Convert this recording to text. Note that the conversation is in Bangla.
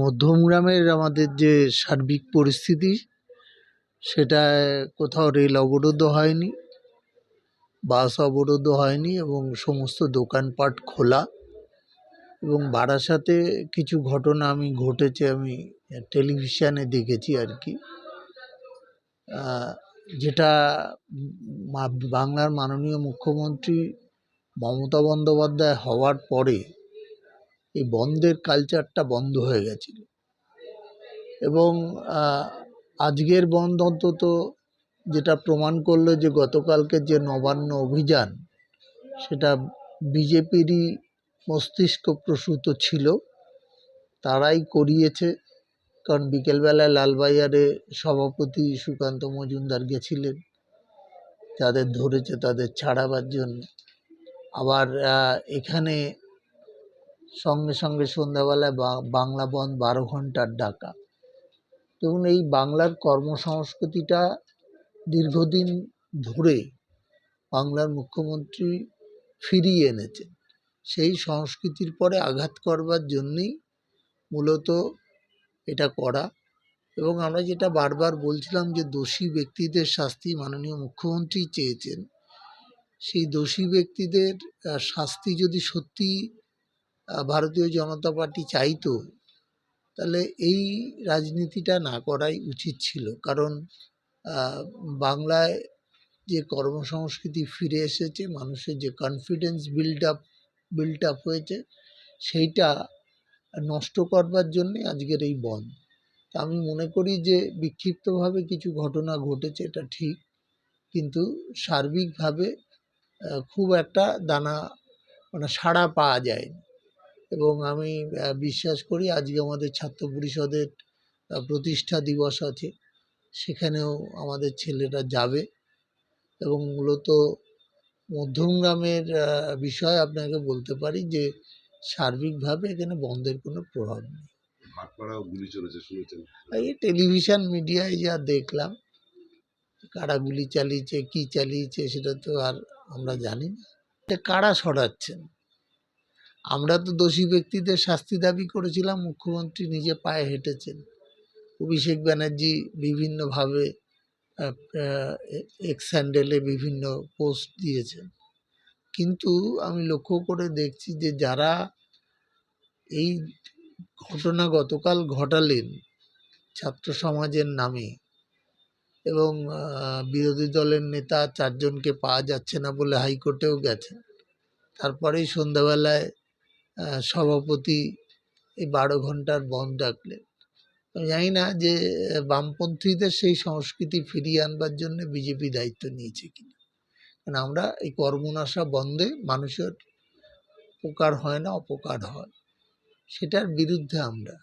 মধ্যমগ্রামের আমাদের যে সার্বিক পরিস্থিতি সেটায় কোথাও রেল অবরোধও হয়নি, বাস অবরোধও হয়নি এবং সমস্ত দোকানপাট খোলা এবং বারাসাতে কিছু ঘটনা আমি ঘটেছে, আমি টেলিভিশনে দেখেছি আর কি। যেটা বাংলার মাননীয় মুখ্যমন্ত্রী মমতা বন্দ্যোপাধ্যায় হওয়ার পরে এই বন্ধের কালচারটা বন্ধ হয়ে গেছিল। এবং আজকের বন্ধ অন্তত যেটা প্রমাণ করল যে গতকালকে যে নবান্ন অভিযান, সেটা বিজেপিরই মস্তিষ্ক প্রসূত ছিল, তারাই করিয়েছে। কারণ বিকেলবেলায় লালবাজারে সভাপতি সুকান্ত মজুমদার গেছিলেন, যাদের ধরেছে তাদের ছাড়াবার জন্য। আবার এখানে সঙ্গে সঙ্গে সন্ধ্যাবেলায় বাংলা বন বারো ঘণ্টার ডাকা। দেখুন, এই বাংলার কর্মসংস্কৃতিটা দীর্ঘদিন ধরে বাংলার মুখ্যমন্ত্রী ফিরিয়ে এনেছেন। সেই সংস্কৃতির পরে আঘাত করবার জন্যেই মূলত এটা করা। এবং আমরা যেটা বারবার বলছিলাম যে, দোষী ব্যক্তিদের শাস্তি মাননীয় মুখ্যমন্ত্রী চেয়েছেন। সেই দোষী ব্যক্তিদের শাস্তি যদি সত্যিই আ ভারতীয় জনতা পার্টি চাইতো, তাহলে এই রাজনীতিটা না করাই উচিত ছিল। কারণ বাংলায় যে কর্মসংস্কৃতি ফিরে এসেছে, মানুষের যে confidence build up built up হয়েছে, সেইটা নষ্ট করবার জন্যে আজকের এই বনধ। তা আমি মনে করি যে বিক্ষিপ্তভাবে কিছু ঘটনা ঘটেছে, এটা ঠিক, কিন্তু সার্বিকভাবে খুব একটা দানা মানে সাড়া পাওয়া যায়নি। এবং আমি বিশ্বাস করি আজকে আমাদের ছাত্র পরিষদের প্রতিষ্ঠা দিবস আছে। সেখানেও আমাদের ছেলেরা যাবে। এবং মূলত মধ্যমগ্রামের বিষয়ে আপনাকে বলতে পারি যে সার্বিকভাবে এখানে বন্ধের কোনো প্রভাব নেই। এই টেলিভিশন মিডিয়ায় যা দেখলাম কারা গুলি চালিয়েছে কী চালিয়েছে সেটা তো আর আমরা জানি না। কারা সরাচ্ছেন আমরা তো দোষী ব্যক্তিদের শাস্তি দাবি করেছিলাম, মুখ্যমন্ত্রী নিজে পায়ে হেঁটেছেন। অভিষেক ব্যানার্জি বিভিন্নভাবে এক্স হ্যান্ডেলে বিভিন্ন পোস্ট দিয়েছেন। কিন্তু আমি লক্ষ্য করে দেখছি যে যারা এই ঘটনা গতকাল ঘটালেন ছাত্র সমাজের নামে এবং বিরোধী দলের নেতা চারজনকে পাওয়া যাচ্ছে না বলে হাইকোর্টেও গেছেন। তারপরেই সন্ধ্যাবেলায় সভাপতি এই বারো ঘণ্টার বন্ধ ডাকলেন আমি জানি না যে বামপন্থীদের সেই সংস্কৃতি ফিরিয়ে আনবার জন্য বিজেপি দায়িত্ব নিয়েছে কিনা। কারণ আমরা এই কর্মনাশা বন্ধে মানুষের উপকার হয় না, অপকার হয়। সেটার বিরুদ্ধে আমরা